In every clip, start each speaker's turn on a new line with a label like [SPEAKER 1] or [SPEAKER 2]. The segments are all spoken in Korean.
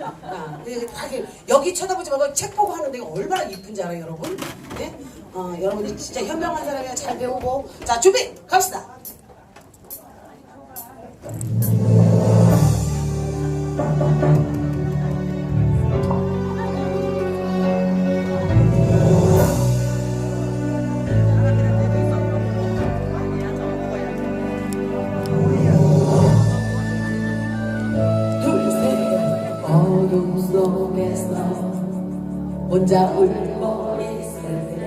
[SPEAKER 1] 아, 여기 쳐다보지 말고 책 보고 하는 데가 얼마나 이쁜지 알아요, 여러분? 네? 어, 여러분이 진짜 현명한 사람이야 잘 배우고. 자, 준비! 갑시다! 혼자 울고 있을 때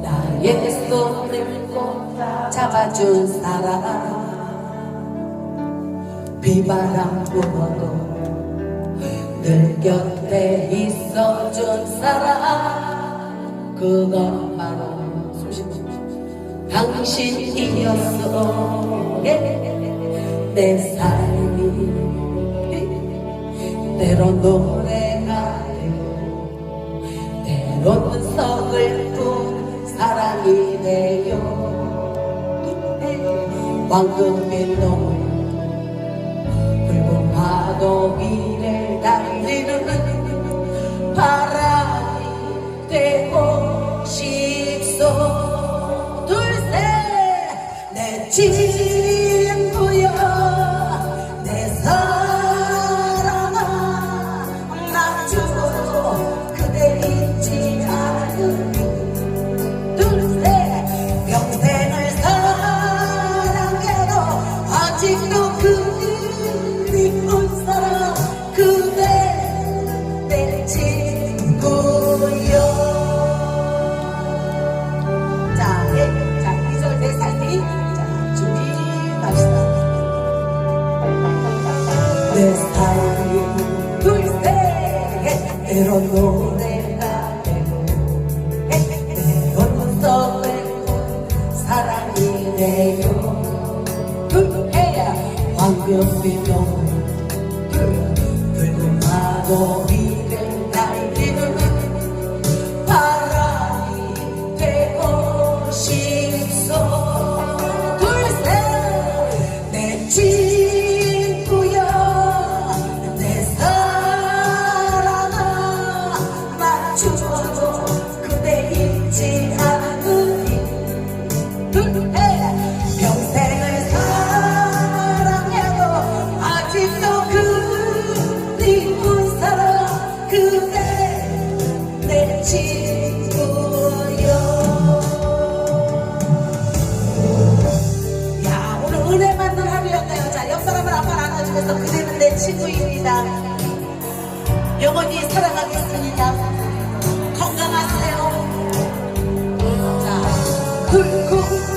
[SPEAKER 1] 나의 손을 꼭 잡아준 사람. 비바람 불어도 늘 곁에 있어준 사람. 그건 바로 당신이었어. 내 삶이 때론 노래 황금빛 노을 붉은 파도 위를 달리는 바람이 되고 싶소. 둘셋내 친 내 삶이 둘셋. 때론 노래가 되고 때론 서글픈 사랑이 되요 둘해야 황금빛 노을 붉은 달리 안아주면서 그대는 내 친구입니다. 영원히 사랑하겠습니다. 건강하세요. 자 굴구 굴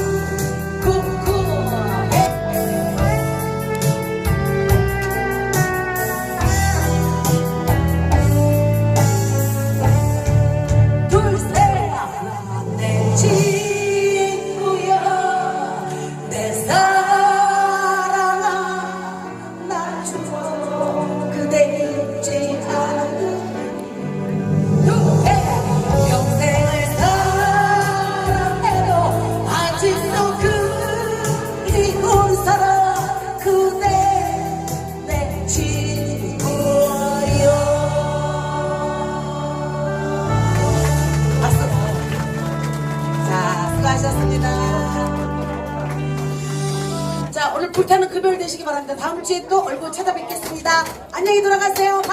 [SPEAKER 1] 오늘 불타는 금요일 되시기 바랍니다. 다음 주에 또 얼굴 찾아뵙겠습니다. 안녕히 돌아가세요.